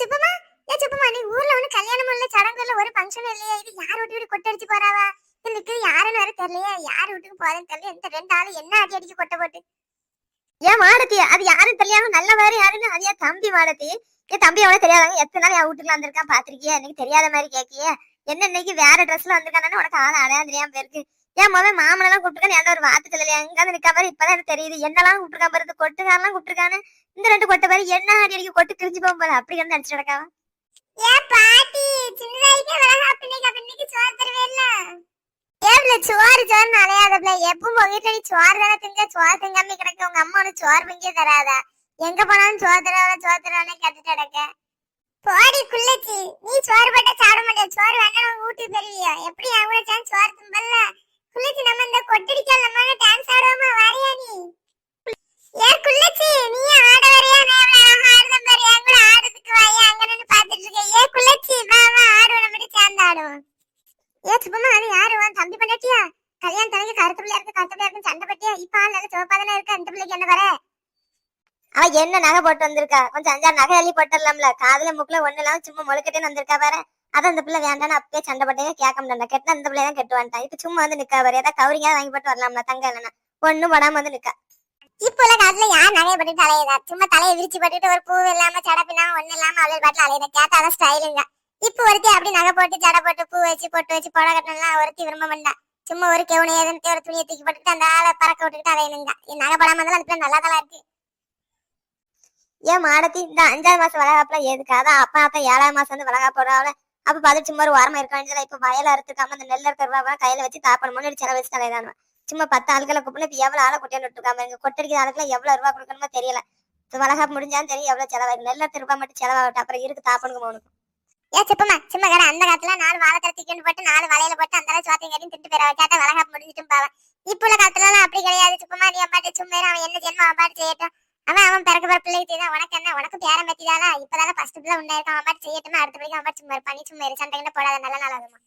சுப்பமா. ஏ சுப்பமா நீ ஊர்ல ஒண்ணு கல்யாணம் இல்ல சடங்கு இல்ல ஒரு ஃபங்க்ஷன் இல்லையா. இது யார் வீட்டு வீடு கொட்டை அடிச்சு போறாவா? இதுக்கு யாருன்னு வேற தெரியலையே. யார் வீட்டுக்கு போறேன்னு தெரியல இந்த ரெண்டு ஆளு என்ன அடி அடிச்சு கொட்ட போட்டு? ஏன் மாடத்தி அது யாரும் தெரியாம நல்ல வேற யாருன்னு? அது ஏன் தம்பி மாடத்தி ஏன் தம்பி அவளே தெரியாதாங்க? எத்தனை நாள் என் வீட்டுல வந்திருக்கான் பாத்திருக்கியா எனக்கு தெரியாத மாதிரி கேக்கிய என்ன இன்னைக்கு வேற ட்ரெஸ்ல வந்திருக்கானு உனக்கு ஆள் அடையாளம் தெரியாம போயிருக்கு. ஏன் முதல்ல மாமனெல்லாம் கூப்பிட்டுருக்கான்னு எந்த ஒரு வார்த்தை சொல்லலையா எங்காவது நிக்கா பாரு இப்பதான் எனக்கு தெரியுது. என்னெல்லாம் கூப்பிட்டுருக்கான் பாரு கொட்டுக்காரெல்லாம் கூப்பிட்டுருக்கானு இந்த ரெண்டு கொட்டை பாரு என்ன அடி அடிக்க கொட்டு கிழிஞ்சு போகும் போல அப்படி வந்து அடிச்சு நடக்காவா ஏ பாட்டி சின்னதாயிக்கே விலக அப்படிக்கு அப்படிக்கு சோறு தருவேல்ல ஏப்ல சோறு சோறு அலையாதப்ல எப்பவும் உங்க வீட்டுல நீ சோறு தானே திங்க சோறு திங்காம கிடக்க. உங்க அம்மா உனக்கு சோறு பிங்கே தராதா? எங்க போனாலும் சோறு தரவா சோறு தரவானே கேட்டுட்டு கிடக்க. போடி குள்ளச்சி நீ சோறு போட்டா சாப்பிட மாட்டே சோறு உங்க வீட்டுக்கு பெறுவியா எப்படி என் கூட சேர்ந்து சோறு தும்பல்ல? குள்ளச்சி நம்ம இந்த கொட்டடிக்கல் நம்ம டான்ஸ் ஆடுவோமா வாரியா நீ? ஏ குள்ளச்சி நீ ஆட வரையா? நான் எவ்வளவு அழகா ஆடுறேன் பாரு என் கூட ஆடுறதுக்கு வாயா அங்க நின்னு பாத்துட்டு இருக்கேன். ஏ குள்ளச்சி வா வா ஆடுவோம் நம்ம சேர்ந்து ஆடுவோம். ஏ சுப்பமா அது யாரு? உன் தம்பி பண்ணட்டியா கல்யாணம் தலைக்கு கருத்து பிள்ளை இருக்கு கருத்து பிள்ளை இருக்கு சண்டை பட்டியா? இப்ப ஆள் நல்ல சிவப்பாதானே இருக்கு அந்த பிள்ளைக்கு என்ன வர அவ என்ன நகை போட்டு வந்திருக்கா? கொஞ்சம் அஞ்சாறு நகை அள்ளி போட்டுடலாம்ல. காதுல முக்குல ஒண்ணு இல்லாம சும்மா முழுக்கட்டேன்னு வந்திருக்கா பாரு. அதான் அந்த பிள்ளை வேண்டாம்னு அப்பயே சண்டை போட்டேங்க கேட்க முடியல. கெட்ட அந்த பிள்ளை தான் கெட்டு வந்துட்டான் இப்ப சும்மா வந்து நிக்கா பாரு. ஏதாவது கவரிங்கா வாங்கி போட்டு வரலாம்ல தங்க இல்லைன்னா. ஒண்ணும் போடாம வந்து நிக்கா. இப்ப உள்ள காலத்துல யார் நகையை போட்டு தலையுதா சும்மா தலையை விரிச்சு போட்டுட்டு ஒரு பூ இல்லாம சடப்பில்லாம ஒண்ணு இல்லாம அவளை பாட்டுல அலையுத? கேட்டாதான் ஸ்டைலுங்க இப்ப ஒருத்தி அப்படி நகை போட்டு ஜடை போட்டு பூ வச்சு பொட்டு வச்சு புடவை கட்டணும்லாம் ஒருத்தி விரும்ப மாட்டா. சும்மா ஒரு கெவுனி ஏதுன்னு ஒரு துணியை தூக்கி போட்டுட்டு அந்த ஆளை பறக்க விட்டுக்கிட்டு அலையணுங்க நகை படாம இருந்தாலும் அந்த பிள்ளை நல்லா தான் இருக்கு. ஏன் மாடத்தி இந்த அஞ்சாவது மாசம் வளகாப்புல எதுக்கு அதான் அப்பா அப்பா ஏழாவது மாசம் வந்து வளகா போடுறாள் அப்ப பார்த்து சும்மா ஒரு வாரமா இருக்க வேண்டியதுல இப்ப வயல அறுத்துக்காம அந்த நெல் இருக்கிறவா கையில வச்சு தாப்பணும் செலவு வச்சு தலைதான் சும்மா பத்து ஆளுகளை கூப்பிட்டு இப்ப எவ்வளவு ஆளை கொட்டியான்னு விட்டுருக்காம இங்க கொட்டடிக்கிற ஆளுக்குலாம் எவ்வளவு ரூபா கொடுக்கணுமோ தெரியல. இப்ப முடிஞ்சாலும் தெரியும் எவ்வளவு செலவாயிருக்கு நெல்ல ரூபாய் மட்டும் செலவாகட்டும். அப்புறம் இருக்கு தாப்பனுக்கு போகணும் ஏன் சிப்பமா சும்மா கடை அந்த காலத்துல நாலு வாழை தரத்திக்கன்னு போட்டு நாலு வலையில போட்டு அந்த அளவு சோத்தையும் கட்டி திட்டு போயிட கேட்டா வழகா முடிஞ்சிட்டும் பாவன் இப்ப உள்ள காலத்துல எல்லாம் அப்படி கிடையாது சுப்பமா நீ அம்மாட்டு சும்மா அவன் என்ன ஜென்மம் அவன் பாட்டு செய்யட்டும். அவன் அவன் பிறகு பிற பிள்ளைக்கு தெரியும் உனக்கு என்ன? உனக்கு பேரம் பத்திதானா இப்பதானே ஃபர்ஸ்ட் பிள்ளை உண்டாயிருக்கான் அவன் பாட்டு செய்யட்டும் அடுத்த பிள்ளைக்கு அவன் சும்மா நீ சும்மா இரு. சண்டை கிட்ட போடாத. நல்ல நாள் ஆகுமா?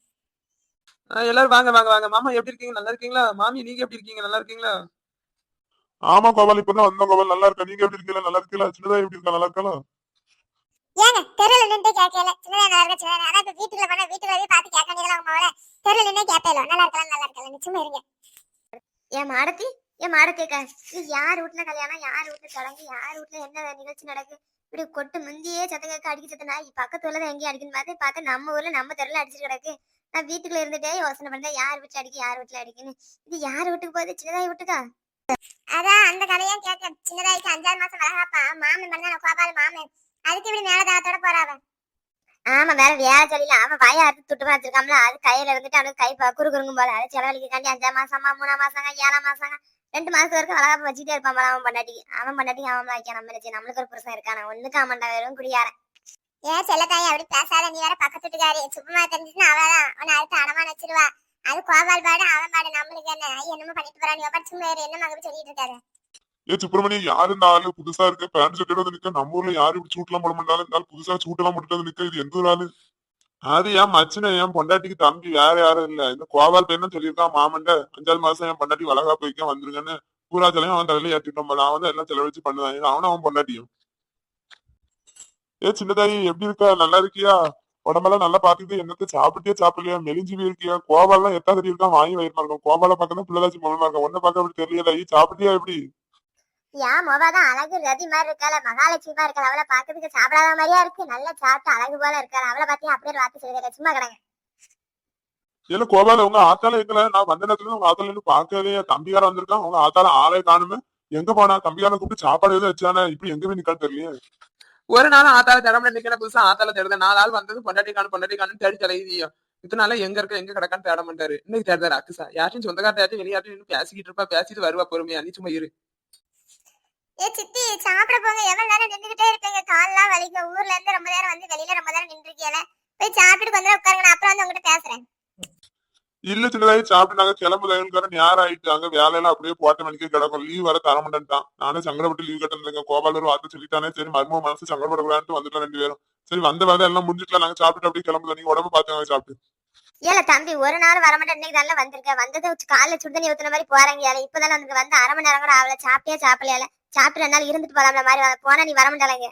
எல்லாரும் வாங்க வாங்க வாங்க. மாமா எப்படி இருக்கீங்க? நல்லா இருக்கீங்களா? மாமி நீங்க எப்படி இருக்கீங்க? நல்லா இருக்கீங்களா? ஆமா கோபால். இப்பதான் வந்தோம் கோபால். நல்லா இருக்கா? நீங்க எப்படி இருக்கீங்களா நல்லா இருக்கீங்களா? சின்னதா எப்படி இருக்கா? நல்லா இருக்கலாம் ஏங்க தெருல நின்று கேட்கல. சின்னதா நல்லா இருக்க? சின்னதா அதான் இப்ப போனா வீட்டுல போய் பார்த்து கேட்க வேண்டியதெல்லாம் உங்க தெருல நின்று கேட்கல நல்லா இருக்கலாம் நல்லா இருக்கலாம் நிச்சயமா இருங்க. ஏன் மாடத்தி ஏன் மாடத்தேக்கா இது யார் வீட்டுல கல்யாணம்? யார் வீட்டுல தொடங்கி யார் வீட்டுல என்ன நிகழ்ச்சி நடக்கு? இப்படி கொட்டு முந்தியே சத்தம் கேட்க அடிக்க சத்தம். பக்கத்து ஊர்ல தான் எங்கேயும் அடிக்கணும். பார்த்து பார்த்து நம்ம ஊர்ல நம்ம தெருல அடிச்சிட்டு கிடக்கு. நான் வீட்டுக்குள்ள இருந்துட்டே யோசனை பண்ணேன். யார் வீட்டுல அடிக்க? யார் வீட்டுல அடிக்குன்னு. இது யார் வீட்டுக்கு போகுது? சின்னதாய் வீட்டுக்கா? அதான் அந்த கதையா கேட்க. சின்னதாய்க்கு அஞ்சாறு மாசம் வளகாப்பா மாமன் பண்ணா கோபால் மாமன். அதுக்கு இப்படி மேலதாரத்தோட போறாவ ஆமா வேற வேலை சொல்லல. அவன் வாய அறுத்து துட்டு வச்சிருக்காமல அது கையில இருந்துட்டு அவனுக்கு கை ப- குறு குறுங்கும் போல. அது செலவழிக்காண்டி அஞ்சாம் மாசமா மூணாம் மாசங்க ஏழாம் மாசங்க. ரெண்டு மாசம் வரைக்கும் வளகாப்பு வச்சுட்டே இருப்பான் அவன் பண்ணாட்டி அவன் பண்ணாட்டி அவன் வைக்க நம்ம நினைச்சு. நம்மளுக்கு ஒரு புருஷன் இருக்கான. ஒண்ணுக்கு அவன்டா வெறும் குடியார ஏன் செல்லத்தாய் அப்படி பேசாத நீ வேற பக்கத்து வீட்டுக்காரி. சும்மா தெரிஞ்சுச்சுன்னா அவதான் உன்னை அடுத்து அடமான வச்சிருவா. அது கோபால் பாடு அவன் பாடு நம்மளுக்கு என்ன? என்னமோ பண்ணிட்டு போறான். நீ சும்மா இரு, என்ன மகன் சொல்லிட்டு இருக்காரு? ஏ சுப்பிரமணியம் யாரு இந்த ஆளு? புதுசா இருக்க பேண்ட் வந்து நிக்க. நம்ம ஊர்ல யாரு இப்படி சூட்லாம் போட மாட்டாலும் இந்த புதுசா சூட்டெல்லாம் போட்டுட்டு வந்து நிக்க. இது எந்த ஒரு ஆளு? அது ஏன் மச்சனை என் பொண்டாட்டிக்கு தம்பி வேற யாரும் இல்ல. இந்த கோபால் பையன் சொல்லியிருக்கான் மாமன்ட அஞ்சாறு மாசம் என் பொண்டாட்டி வளகா போய்க்க வந்துருங்கன்னு பூராஜலையும் அவன் தலையில ஏற்றிட்டோம் போல. அவன் தான் எல்லாம் செலவழிச்சு பண்ணுவான் அவனும் அவன் பொண்டாட்டியும். ஏ சின்னதாயி எப்படி இருக்கா? நல்லா இருக்கியா? உடம்பெல்லாம் நல்லா பாத்துக்கிட்டு என்னத்த சாப்பிட்டியா சாப்பிடலையா? மெலிஞ்சு போயிருக்கியா? கோபால்லாம் எத்தா இருக்கான் வாங்கி வயிறுமா இருக்கும் கோபால பார்க்கணும் பிள்ளைதாச்சும் மூலமா இருக்கும் ஒன்ன பார்க்க அப்படி தெரியல ஐய், சாப்பிட்டியா எப்படி? ஏன் மொபதான் அழகு ரதி மாதிரி இருக்கால மகாலட்சுமிமா இருக்கா அவளை பாக்கிறதுக்கு சாப்பிடாத மாதிரியா இருக்கு. நல்லா சாப்பிட்டு அழகு போல இருக்காரு அவளை பார்த்து அப்படியே ஒரு வார்த்தை சொல்லிடுற சும்மா கிடங்க. இல்ல கோபால உங்க ஆத்தால இருக்கல நான் வந்த நேரத்துல உங்க ஆத்தால இருந்து பாக்கவே தம்பியார வந்திருக்கான். உங்க ஆத்தால ஆளே காணுமே. எங்க போனா? தம்பியார கூப்பிட்டு சாப்பாடு எதுவும் வச்சானே? இப்படி எங்க போய் நிக்கான்னு தெரியல ஒரு நாள் ஆத்தால திறமை நிக்கிற புதுசா. ஆத்தால தேடுத நாலு ஆள் வந்தது பொண்டாட்டி காணும் பொண்டாட்டி காணும் தேடி தலைவிதியோ இத்தனை நாளா எங்க இருக்க எங்க கிடக்கான்னு தேட மாட்டாரு. இன்னைக்கு தேடுறாரு அக்குசா. யாரையும் சொந்தக்கார யாரையும் வெளியாட்டும் இன்னும் பேசிக்கிட்டு இருப்பா. பேசிட்டு வருவா பொறுமையா. நீ சும்மா இரு. ஏ சித்தி சாப்பிட போங்க. எவ்வளவு நேரம் நின்றுகிட்டே இருப்பீங்க? கால்லாம் வலிக்கும். ஊர்ல இருந்து ரொம்ப நேரம் வந்து வெளியில ரொம்ப நேரம் நின்று இருக்கீல போய் சாப்பிட்டு கொஞ்ச நேரம் உட்காருங்க. நான் அப்புறம் வந்து உங்ககிட்ட பேசுறேன். இல்ல சின்னதாயி சாப்பிட்டு நாங்க கிளம்பு தயவுக்காரன் நேரம் ஆயிட்டாங்க. வேலையெல்லாம் அப்படியே போட்ட மணிக்கே கிடக்கும். லீவ் வர தர மாட்டேன்ட்டான். நானே சங்கடப்பட்டு லீவ் கட்டிருந்தேன் கோபால் ஒரு வார்த்தை சொல்லிட்டானே. சரி மர்ம மனசு சங்கடப்படக்கூடாதுன்னு வந்துட்டோம் ரெண்டு பேரும். சரி வந்த வேலை எல்லாம் முடிஞ்சுக்கலாம் நாங்க சாப்பிட்டு அப்படியே கிளம்புதோம் நீங்க உடம்பு பாத்துங்க சாப்பிட்டு. ஏல தம்பி ஒரு நாள் வர மாட்டேன் இன்னைக்கு நல்லா வந்திருக்க வந்ததை காலைல சுடுதண்ணி ஊத்துன மாதிரி போறாங்க இப்பதானே வந்து வந்து அரை மணி நேரம் கூட ஆகல. சாப்பிட்டே சாப்பிடல சாப்பிட்டு இருந்தாலும் இருந்துட்டு போலாம்ல மாதிரி போனா நீ வர மாட்டாங்க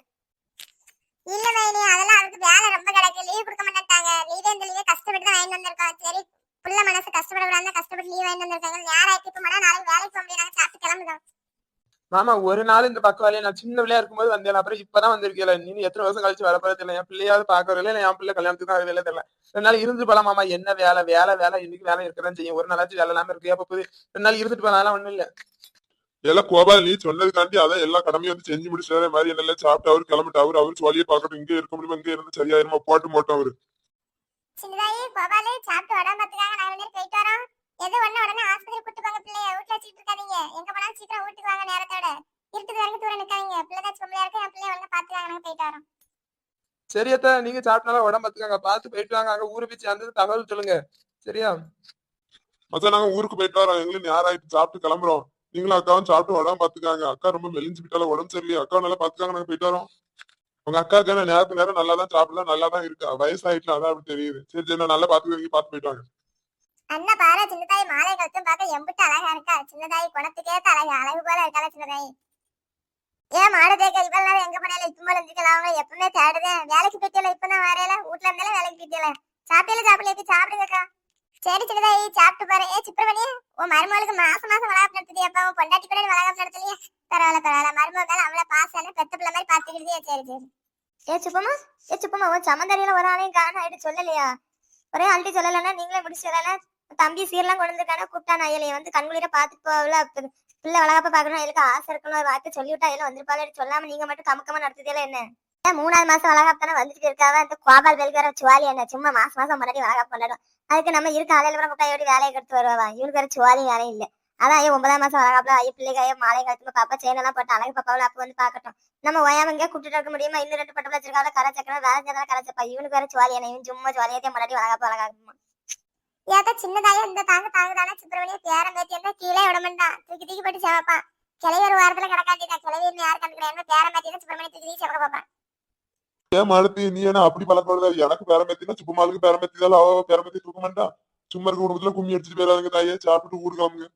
இல்ல மைனி அதெல்லாம் அவருக்கு வேலை ரொம்ப கிடைக்கு. லீவ் கொடுக்க மாட்டாங்க லீவே இந்த லீவே கஷ்டப்பட்டு தான் வாங்கிட்டு வந்திருக்கோம். சரி புள்ள மனசு கஷ்டப்படக்கூடாது கஷ்டப்பட்டு லீவ் வாங்கிட்டு வந்திருக்காங்க. நேரம் ஆயிட்டு இப்போ நாளைக்கு வேலைக்கு போக முடியும் சாப்பிட்டு கிளம்புதோம் மாமா ஒரு நாள் இந்த பக்கம் வேலையை நான் சின்ன பிள்ளையா இருக்கும்போது வந்தேன். அப்புறம் இப்பதான் வந்திருக்கல. நீ எத்தனை வருஷம் கழிச்சு வர போறது இல்லை என் பிள்ளையாவது பாக்க வரல என் பிள்ளை கல்யாணத்துக்கு தான் வேலை தெரியல. ரெண்டு நாள் இருந்து போலாம் மாமா. என்ன வேலை? வேலை வேலை. இன்னைக்கு வேலை இருக்கதான் செய்யும். ஒரு நாளாச்சும் வேலை இல்லாம இருக்கு அப்போ ரெண்டு நாள் இருந்துட்டு போலாம். ஒண்ணும் இல்ல. எல்லாம் கோபால் நீ சொன்னதுக்காண்டி அதான் எல்லா கடமையும் வந்து செஞ்சு முடிச்சாரு மாதிரி என்னெல்லாம் சாப்பிட்டு அவரு கிளம்பிட்டு அவரு அவரு சொல்லியே பார்க்கட்டும். இங்கே இருக்க முடியுமா? இங்கே இருந்து சரியாயிருமா போட்டு போட்டோம் அவரு. சின்னதாயி கோபாலு சாப்பிட்டு உடம்பு பார்த்துக்காங்க. நாங்க பேரும் போயிட்டு வரோம். எது ஒண்ணு உடனே ஆஸ்பத்திரி கூட்டு போங்க பிள்ளைய. வீட்டுல வச்சுட்டு இருக்காதீங்க. எங்க போனாலும் சீக்கிரம் வீட்டுக்கு வாங்க நேரத்தோட. இருட்டுக்கு வரைக்கும் தூரம் நிக்காதீங்க. பிள்ளை தான் பொம்பளையா இருக்கு. என் பிள்ளைய ஒழுங்கா பாத்துக்காங்க நாங்க போயிட்டு வரோம். சரியத்தா நீங்க சாப்பிட்டாலும் உடம்பு பார்த்துக்காங்க. பார்த்து போயிட்டு வாங்க. அங்க ஊரு போய் சேர்ந்து தகவல் சொல்லுங்க. சரியா? மச்சான் நாங்க ஊருக்கு போயிட்டு வரோம். எங்களுக்கு நேரம் ஆயிட்டு சாப்பிட்டு கிளம்புறோம். நீங்களும் அக்காவும் சாப்பிட்டு உடம்பு பாத்துக்காங்க அக்கா ரொம்ப மெலிஞ்சு விட்டால உடம்பு சரியில்லையா. அக்கா நல்லா பாத்துக்காங்க நாங்க போயிட்டு வரோம். உங்க அக்காவுக்கு என்ன நேரத்துக்கு நேரம் நல்லா தான் சாப்பிடலாம் நல்லா தான் இருக்கா. வயசாயிட்டுல அதான் அப்படி தெரியுது. சரி சரி நான் நல்லா பாத்துக்கோங்க பாத்து போயிட்டாங்க அண்ணா பாரு சின்னதாய் மாலை கழுத்தும் பார்க்க எம்பிட்டு அழகா இருக்கா? சின்னதாய் குணத்துக்கேத்த அழகு. அழகு போல இருக்கால சின்னதாய் ஏன் மாடு தேக்க இவ்வளவு நேரம் எங்க பண்ணல இப்ப மேல இருந்துக்கலாம் அவங்க எப்பவுமே தேடுதேன் வேலைக்கு போயிட்டல இப்பதான் வரையில வீட்டுல இருந்தாலும் வேலைக்கு போயிட்டல சாப்பிடல சாப்பிடல சாப்பிடுங்கக்கா. சரி சின்னதாயி சாப்பிட்டு பாரு. ஏ சிப்பிரமணி உன் மருமகளுக்கு மாசம் மாசம் வளகாப்பு நடத்துதியாப்பா உன் பொண்டாட்டி கூட வளகாப்பு நடத்தலையே. பரவாயில்ல பரவாயில்ல. மருமக மேல அவளை பாசம் பெத்த பிள்ளை மாதிரி பாத்துக்கிட்டே சரி சரி. ஏ சுப்பமா ஏ சுப்பமா உன் சம்மந்தரியில ஒரு ஆளையும் காணும். ஆயிட்டு சொல்லலையா? ஒரே ஆள்கிட்ட சொல்லலைன்னா நீங்களே முடிச்சு தம்பி சீரெல்லாம் கொண்டு வந்திருக்கானா? கூப்பிட்டா நான் வந்து கண்குளிர பாத்துட்டு போகல. பிள்ளை வளகாப்ப பாக்கணும் எனக்கு ஆசை இருக்கணும். ஒரு வார்த்தை சொல்லிவிட்டா விட்டா வந்திருப்பாள் சொல்லாம நீங்க மட்டும் கமக்கமா நடத்துதே என்ன? மூணாவது மாசம் வளகாப்பு தானே வந்துட்டு இருக்காவ? இந்த கோபால் வெளிக்கிற சுவாலி என்ன? சும்மா மாசம் மாசம் முன்னாடி வளகாப்பு கொண்டாடும் அதுக்கு நம்ம இருக்க ஆலையில கூட முட்டாயோடி வேலையை கெடுத்து வருவா இவனுக்கு வேற சுவாலி வேலையும் இல்லை. அதான் ஐயோ ஒன்பதாம் மாசம் வளகாப்புல ஐயோ பிள்ளைக்கு ஐயோ மாலை கழுத்துமா பாப்பா செயின் எல்லாம் போட்டு அழகு பாப்பாவில் அப்ப வந்து பாக்கட்டும் நம்ம ஓயாம இங்கே கூப்பிட்டு இருக்க முடியுமா? இன்னும் ரெண்டு பட்டு வச்சிருக்காங்க கரை சக்கரம் வேலை செஞ்சா கரை சப்பா இவனுக்கு வேற சுவாலி என்ன? இவன் சும்மா சுவாலியத்தே முன்னாடி வளகாப்பு வளகாக்குமா ஏதோ சின்னதாயா இந்த தாங்க தாங்குதானே சுப்பிரமணிய பேரம் மேத்தி இருந்தா கீழே விட மாட்டான் தூக்கி தூக்கி போட்டு சேவப்பான் கிளவி ஒரு வாரத்துல கிடக்காட்டிதான் கிளவி யாரு கண்டுக்கிறேன் என்ன மேத்தி தான் சுப்பிரமணிய தூக்கி தூக்கி சேவக்க பார்ப்பான் மாலத்தி நீ என்ன அப்படி பழக்கம் எனக்கு பேரம்பத்தினா சுப்பமாளுக்கு பேரமத்தி தான் அவ பேரமத்தி தூக்க மாட்டான் சும்மா இருக்க குடும்பத்துல கும்மி அடிச்சுட்டு போயிடாதுங்க தாயே சாப்பிட்டு ஊருக்கு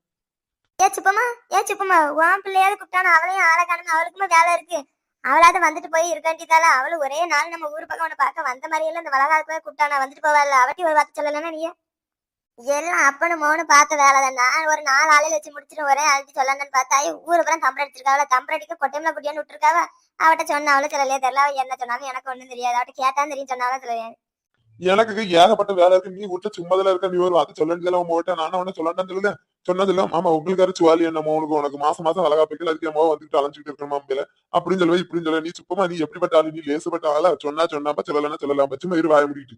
ஏ சுப்பமா ஏ சுப்பமா உன் பிள்ளையாவது கூப்பிட்டான அவளையும் ஆளை காணும் அவளுக்குமே வேலை இருக்கு அவளாவது வந்துட்டு போய் இருக்காண்டிதால அவளு ஒரே நாள் நம்ம ஊர் பக்கம் உன்னை பார்க்க வந்த மாதிரியெல்லாம் இந்த வளகாலத்துல கூப்பிட்டானா வந்துட்டு போவாள் அவட்டி ஒரு வார்த்தை சொல்லலைன்னா நீ எல்லாம் அப்பனு மோனு பார்த்த வேலை தான் நான் ஒரு நாலு ஆளையில வச்சு முடிச்சிட்டு ஒரே அழைச்சி சொல்லணும்னு பார்த்தா ஊரு பூரா தம்பர் அடிச்சிருக்காவல தம்பர் அடிக்க கொட்டையில குட்டியான்னு விட்டுருக்காவ. அவட்ட சொன்ன அவளும் சொல்லலையே தெரியல அவ என்ன சொன்னாலும் எனக்கு ஒண்ணும் தெரியாது. அவட்ட கேட்டான்னு தெரியும் சொன்னாலும் தெரியாது எனக்கு ஏகப்பட்ட வேலை இருக்கு. நீ விட்டு சும்மதில இருக்க? நீ ஒரு வார்த்தை சொல்லண்டியல உங்ககிட்ட நானும் உன்ன சொல்லண்டான்னு சொல்லுங்க சொன்னதில்ல ஆமா உங்களுக்கு அரைச்சு வாலி என்னமோ உனக்கு உனக்கு மாசம் மாசம் அழகா போய்க்கல அதுக்கு அம்மாவை வந்துட்டு அலைஞ்சிட்டு இருக்கணுமா அம்பில அப்படின்னு சொல்லுவேன் இப்படின்னு சொல்ல நீ சுப்பமா நீ எப்படிப்பட்ட ஆளு? நீ லேசுப்பட்ட ஆளா? சொன்னா சொன்னாப்ப சொல்லலன்னா சொல்லலாம் பச்சுமா இரு வாய முடிக்கிட்டு.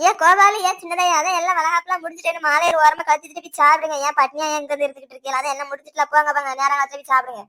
ஏன் கோபாலு ஏன் சின்னதையா அதான் எல்லாம் வளகாப்பெல்லாம் முடிச்சுட்டு மாலை ஒரு கத்திட்டு போய் சாப்பிடுங்க. ஏன் பட்னியா எங்க இருந்து இருந்துகிட்டு இருக்கீங்க? அதான் எல்லாம் முடிச்சுட்டு போங்க பாங்க. நேரம் கழிச்சு போய் சாப்பிடுங்க.